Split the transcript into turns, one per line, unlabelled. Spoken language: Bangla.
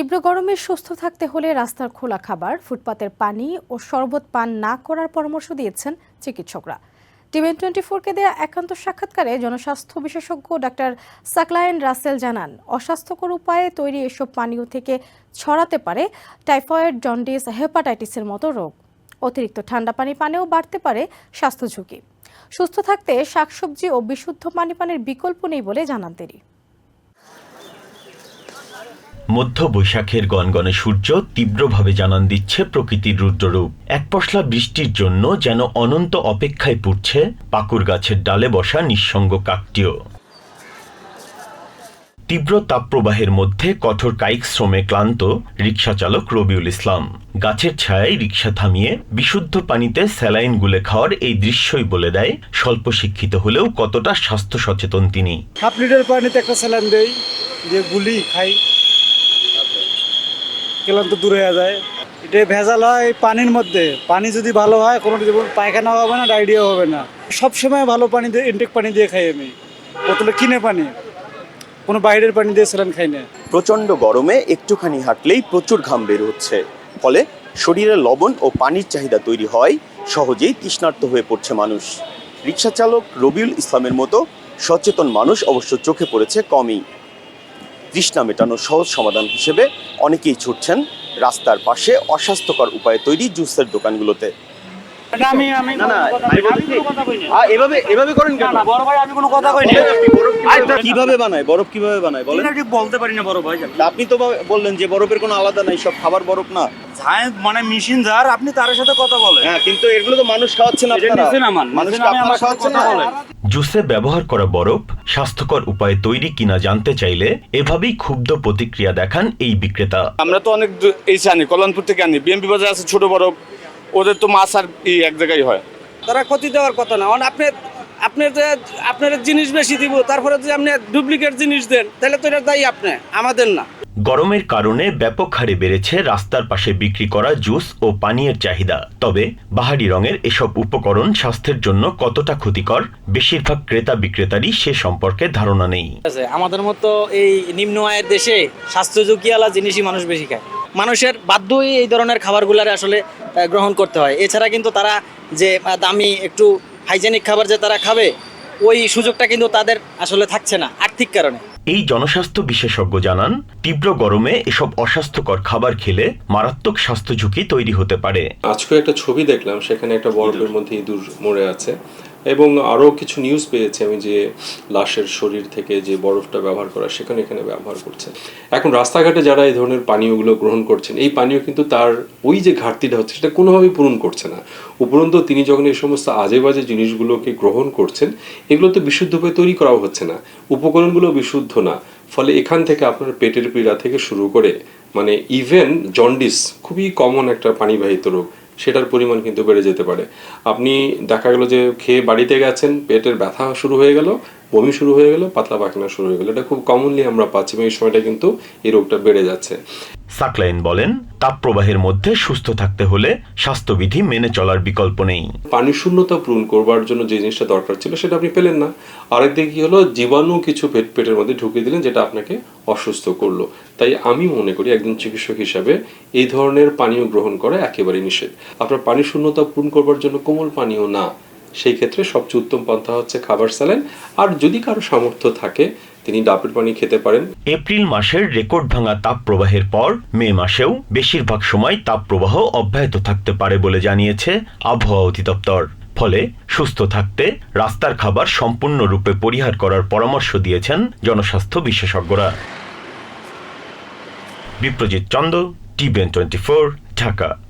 তীব্র গরমে সুস্থ থাকতে হলে রাস্তার খোলা খাবার, ফুটপাতের পানি ও শরবত পান না করার পরামর্শ দিয়েছেন চিকিৎসকরা। টিভেন টোয়েন্টি ফোরকে দেয়া একান্ত সাক্ষাৎকারে জনস্বাস্থ্য বিশেষজ্ঞ ডাক্তার সাকলায়েন রাসেল জানান, অস্বাস্থ্যকর উপায়ে তৈরি এসব পানীয় থেকে ছড়াতে পারে টাইফয়েড, জন্ডিস, হেপাটাইটিসের মতো রোগ। অতিরিক্ত ঠান্ডা পানি পানেও বাড়তে পারে স্বাস্থ্য ঝুঁকি। সুস্থ থাকতে শাকসবজি ও বিশুদ্ধ পানি পানের বিকল্প নেই বলে জানান তিনি।
মধ্য বৈশাখের গনগনে সূর্য তীব্রভাবে জানান দিচ্ছে প্রকৃতির রুদ্ররূপ। এক পশলা বৃষ্টির জন্য যেন অনন্ত অপেক্ষায় পড়ছে পাকুর গাছের ডালে বসা নিঃসঙ্গ কাকটিও তীব্র তাপপ্রবাহের মধ্যে কঠোর কায়িক শ্রমে ক্লান্ত রিক্সা চালক রবিউল ইসলাম। গাছের ছায়ায় রিক্সা থামিয়ে বিশুদ্ধ পানিতে স্যালাইন গুলে খাওয়ার এই দৃশ্যই বলে দেয় স্বল্প শিক্ষিত হলেও কতটা স্বাস্থ্য সচেতন তিনি।
হাফ লিটার পানিতে একটা স্যালান দেই, দিয়ে গুলি খাই। ক্লান্ত দূরে হয়ে যায়। এটা ভেজাল হয় পানির মধ্যে। পানি যদি ভালো হয়, কোনো যেমন পায়খানা হবে না ডায়রিয়া হবে না। সবসময় ভালো পানি দিয়ে ইনটেক পানি দিয়ে খাই আমি। বোতলে কিনে পানি। কোনো বাইরের পানি দিয়ে স্যালান খাই না।
প্রচণ্ড গরমে একটুখানি হাঁটলেই প্রচুর ঘাম বের হচ্ছে। ফলে শরীরে লবণ ও পানির চাহিদা তৈরি হয়। সহজেই তৃষ্ণার্ত হয়ে পড়ছে মানুষ। রিক্সা চালক রবিউল ইসলামের মতো সচেতন মানুষ অবশ্য চোখে পড়েছে কমই। তৃষ্ণা মেটানোর সহজ সমাধান হিসেবে অনেকেই ছুটছেন রাস্তার পাশে অস্বাস্থ্যকর উপায়ে তৈরি জুসের দোকানগুলোতে।
আমি আমি
না, না, আমি বলছি- এভাবে এভাবে করেন কেন?
বড় ভাই আমি কোনো কথা কই
কীভাবে বানায়? বরফ কীভাবে বানায়? বলেন।
বলতে পারি না বড় ভাই
আপনি তো বললেন যে বরফের কোনো আলাদা নাই সব খাবার বরফ না।
মানে মেশিন যার আপনি তার সাথে কথা বলেন।
হ্যাঁ কিন্তু এগুলো তো মানুষ খাওয়াচ্ছেন আপনারা। আপনারা খাওয়াচ্ছেন না।
জুসে ব্যবহার করা বরফ স্বাস্থ্যকর উপায়ে তৈরি কিনা জানতে চাইলে এভাবেই ক্ষুব্ধ প্রতিক্রিয়া দেখান এই বিক্রেতা।
আমরা তো অনেক এই আনি কল্যাণপুর থেকে আনি। বিএমপি বাজার আছে ছোট বরফ ওদের তো মাছ আর এই এক জায়গায় হয়।
তারা ক্ষতি দেওয়ার কথা না। আপনি আপনি যে আপনার জিনিস বেশি দিব তারপরে যদি আপনি ডুপ্লিকেট জিনিস দেন তাহলে তো এটা দায়ী আপনি আমাদের না।
গরমের কারণে ব্যাপক হারে বেড়েছে রাস্তার পাশে বিক্রি করা জুস ও পানীয়ের চাহিদা। তবে বাহারি রঙের এসব উপকরণ স্বাস্থ্যের জন্য কতটা ক্ষতিকর বেশিরভাগ ক্রেতা বিক্রেতারই সে সম্পর্কে ধারণা নেই।
আছে আমাদের মতো এই নিম্ন আয়ের দেশে স্বাস্থ্য ঝুঁকিওয়ালা জিনিসই মানুষ বেশি খায়। মানুষের বাধ্যই এই ধরনের খাবারগুলারে আসলে গ্রহণ করতে হয়। এছাড়া কিন্তু তারা যে দামি একটু হাইজেনিক খাবার যে তারা খাবে ওই সুযোগটা কিন্তু তাদের আসলে থাকছে না আর্থিক কারণে।
এই জনস্বাস্থ্য বিশেষজ্ঞ জানান তীব্র গরমে এসব অস্বাস্থ্যকর খাবার খেলে মারাত্মক স্বাস্থ্য ঝুঁকি তৈরি হতে পারে।
আজকে একটা ছবি দেখলাম সেখানে একটা বরফের মধ্যে ইঁদুর মরে আছে। এবং আরও কিছু নিউজ পেয়েছি আমি যে লাশের শরীর থেকে যে বরফটা ব্যবহার করা সেখানে এখানে ব্যবহার করছে। এখন রাস্তাঘাটে যারা এই ধরনের পানীয়গুলো গ্রহণ করছেন, এই পানীয় কিন্তু তার ওই যে ঘাটতিটা হচ্ছে সেটা কোনোভাবেই পূরণ করছে না। উপরন্ত তিনি যখন এই সমস্ত আজে বাজে জিনিসগুলোকে গ্রহণ করছেন, এগুলো তো বিশুদ্ধ উপায়ে তৈরি করাও হচ্ছে না। উপকরণগুলো বিশুদ্ধ না। ফলে এখান থেকে আপনার পেটের পীড়া থেকে শুরু করে মানে ইভেন জন্ডিস খুবই কমন একটা পানিবাহিত রোগ। সেটার পরিমাণ কিন্তু বেড়ে যেতে পারে। আপনি দেখা গেল যে খেয়ে বাড়িতে গেছেন, পেটের ব্যথা শুরু হয়ে গেল বমি শুরু হয়ে গেল পাতলা পায়খানা শুরু হয়ে গেল। এটা খুব কমনলি আমরা পাচ্ছি এবং এই সময়টা কিন্তু এই রোগটা বেড়ে যাচ্ছে।
সাকলাইন বলেন তাপপ্রবাহের মধ্যে সুস্থ থাকতে হলে স্বাস্থ্যবিধি মেনে চলার বিকল্প নেই।
পানি শূন্যতা পূরণ করবার জন্য যে জিনিসটা দরকার ছিল সেটা আপনি পেলেন না। আরেকদিকে কি হলো জীবাণু কিছু পেট পেটের মধ্যে ঢুকিয়ে দিলেন যেটা আপনাকে অসুস্থ করল। তাই আমি মনে করি একজন চিকিৎসক হিসাবে এই ধরনের পানীয় গ্রহণ করা একেবারেই নিষেধ। আপনার পানি শূন্যতা পূরণ করবার জন্য কোমল পানীয় না। সেই ক্ষেত্রে সবচেয়ে উত্তম পন্থা হচ্ছে খাবার স্যালাইন আর যদি কারও সামর্থ্য থাকে, তিনি ডাবের পানি খেতে পারেন।
এপ্রিল মাসের রেকর্ড ভাঙা তাপপ্রবাহের পর মে মাসেও বেশিরভাগ সময় তাপপ্রবাহ অব্যাহত থাকতে পারে বলে জানিয়েছে আবহাওয়া অধিদপ্তর। ফলে সুস্থ থাকতে রাস্তার খাবার সম্পূর্ণরূপে পরিহার করার পরামর্শ দিয়েছেন জনস্বাস্থ্য বিশেষজ্ঞরা। Biprajit Chanda, TVN twenty Dhaka.